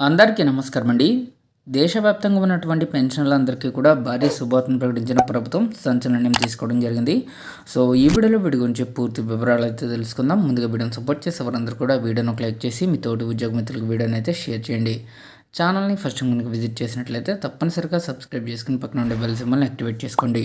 అందరికీ నమస్కారం అండి దేశవ్యాప్తంగా ఉన్నటువంటి పెన్షన్లందరికీ కూడా భారీ శుభార్తను ప్రకటించిన ప్రభుత్వం సంచలనం తీసుకోవడం జరిగింది. సో ఈ వీడియోలో వీడి గురించి పూర్తి వివరాలు అయితే తెలుసుకుందాం. ముందుగా వీడియోని సపోర్ట్ చేసే వారందరూ కూడా వీడియోను క్లిక్ చేసి మీ తోటి ఉద్యోగ మిత్రులకు వీడియోని అయితే షేర్ చేయండి. ఛానల్ని ఫస్ట్ కనుక విజిట్ చేసినట్లయితే తప్పనిసరిగా సబ్స్క్రైబ్ చేసుకుని పక్కన ఉండే బెల్ సింబల్ని యాక్టివేట్ చేసుకోండి.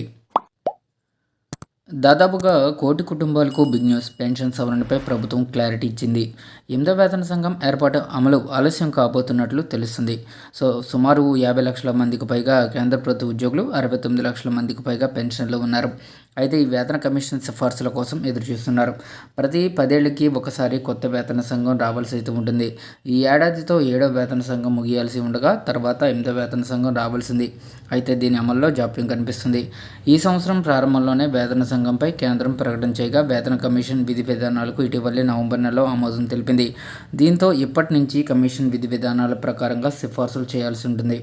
దాదాపుగా కోటి కుటుంబాలకు బిగ్ న్యూస్ పెన్షన్ సవరణపై ప్రభుత్వం క్లారిటీ ఇచ్చింది. ఎనిమిదో వేతన సంఘం ఏర్పాటు అమలు ఆలస్యం కాబోతున్నట్లు తెలుస్తుంది. సో సుమారు యాభై లక్షల మందికి పైగా కేంద్ర ప్రభుత్వ ఉద్యోగులు అరవై తొమ్మిది లక్షల మందికి పైగా పెన్షన్లు ఉన్నారు. అయితే ఈ వేతన కమిషన్ సిఫార్సుల కోసం ఎదురు చూస్తున్నారు ప్రతి పదేళ్ళకి ఒకసారి కొత్త వేతన సంఘం రావాల్సి అయితే ఉంటుంది. ఈ ఏడాదితో ఏడో వేతన సంఘం ముగియాల్సి ఉండగా తర్వాత ఎనిమిదో వేతన సంఘం రావాల్సింది. అయితే దీని అమల్లో జాప్యం కనిపిస్తుంది. ఈ సంవత్సరం ప్రారంభంలోనే వేతన సంఘంపై కేంద్రం ప్రకటన చేయగా వేతన కమిషన్ విధి విధానాలకు ఇటీవలే నవంబర్ నెలలో ఆమోదం తెలిపింది. దీంతో ఇప్పటి నుంచి కమిషన్ విధి విధానాల ప్రకారంగా సిఫార్సులు చేయాల్సి ఉంటుంది.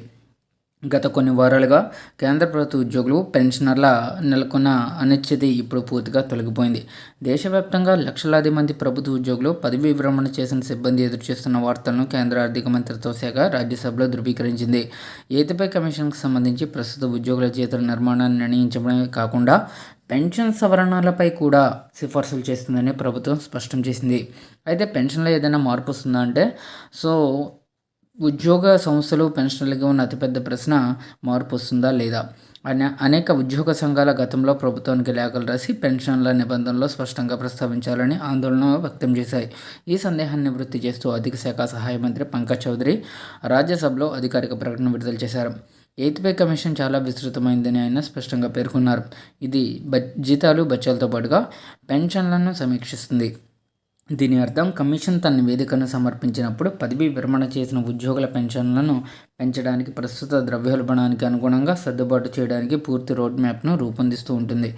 గత కొన్ని వారాలుగా కేంద్ర ప్రభుత్వ ఉద్యోగులు పెన్షనర్ల నెలకొన్న అనిశ్చితి ఇప్పుడు పూర్తిగా తొలగిపోయింది. దేశవ్యాప్తంగా లక్షలాది మంది ప్రభుత్వ ఉద్యోగులు పదవీ విరమణ చేసిన సిబ్బంది ఎదురుచూస్తున్న వార్తలను కేంద్ర ఆర్థిక మంత్రిత్వ శాఖ రాజ్యసభలో ధృవీకరించింది. ఏతిపై కమిషన్కు సంబంధించి ప్రస్తుత ఉద్యోగుల జీతాల నిర్మాణాన్ని నిర్ణయించడమే కాకుండా పెన్షన్ సవరణలపై కూడా సిఫార్సులు చేస్తుందని ప్రభుత్వం స్పష్టం చేసింది. అయితే పెన్షన్లో ఏదైనా మార్పు వస్తుందా అంటే సో ఉద్యోగ సంస్థలు పెన్షన్లకి ఉన్న అతిపెద్ద ప్రశ్న మార్పు వస్తుందా లేదా? అనే అనేక ఉద్యోగ సంఘాల గతంలో ప్రభుత్వానికి లేఖలు రాసి పెన్షన్ల నిబంధనలో స్పష్టంగా ప్రస్తావించాలని ఆందోళన వ్యక్తం చేశాయి. ఈ సందేహాన్ని నివృత్తి చేస్తూ ఆర్థిక శాఖ సహాయ మంత్రి పంకజ్ చౌదరి రాజ్యసభలో అధికారిక ప్రకటన విడుదల చేశారు. ఎయిత్ పే కమిషన్ చాలా విస్తృతమైందని ఆయన స్పష్టంగా పేర్కొన్నారు. ఇది బ జీతాలు బచ్చాలతో పాటుగా పెన్షన్లను సమీక్షిస్తుంది. దీని అర్థం కమిషన్ తన నివేదికను సమర్పించినప్పుడు పదవి విరమణ చేసిన ఉద్యోగుల పెన్షన్లను పెంచడానికి ప్రస్తుత ద్రవ్యోల్బణానికి అనుగుణంగా సర్దుబాటు చేయడానికి పూర్తి రోడ్ మ్యాప్ను రూపొందిస్తూ ఉంటుంది.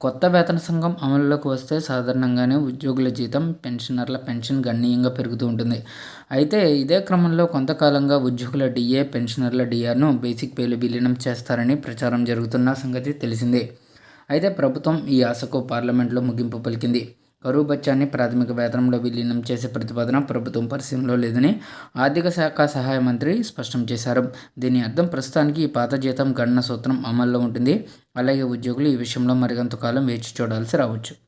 కొత్త వేతన సంఘం అమలులోకి వస్తే సాధారణంగానే ఉద్యోగుల జీతం పెన్షనర్ల పెన్షన్ గణనీయంగా పెరుగుతూ ఉంటుంది. అయితే ఇదే క్రమంలో కొంతకాలంగా ఉద్యోగుల డిఏ పెన్షనర్ల డిఆర్ను బేసిక్ పేలు విలీనం చేస్తారని ప్రచారం జరుగుతున్న సంగతి తెలిసిందే. అయితే ప్రభుత్వం ఈ ఆశకు పార్లమెంట్లో ముగింపు పలికింది. కరువు బచ్చాన్ని ప్రాథమిక వేతనంలో విలీనం చేసే ప్రతిపాదన ప్రభుత్వం పరిశీలనలో లేదని ఆర్థిక శాఖ సహాయ మంత్రి స్పష్టం చేశారు. దీని అర్థం ప్రస్తుతానికి ఈ పాత జీతం గణన సూత్రం అమల్లో ఉంటుంది. అలాగే ఉద్యోగులు ఈ విషయంలో మరికొంతకాలం వేచి చూడాల్సి రావచ్చు.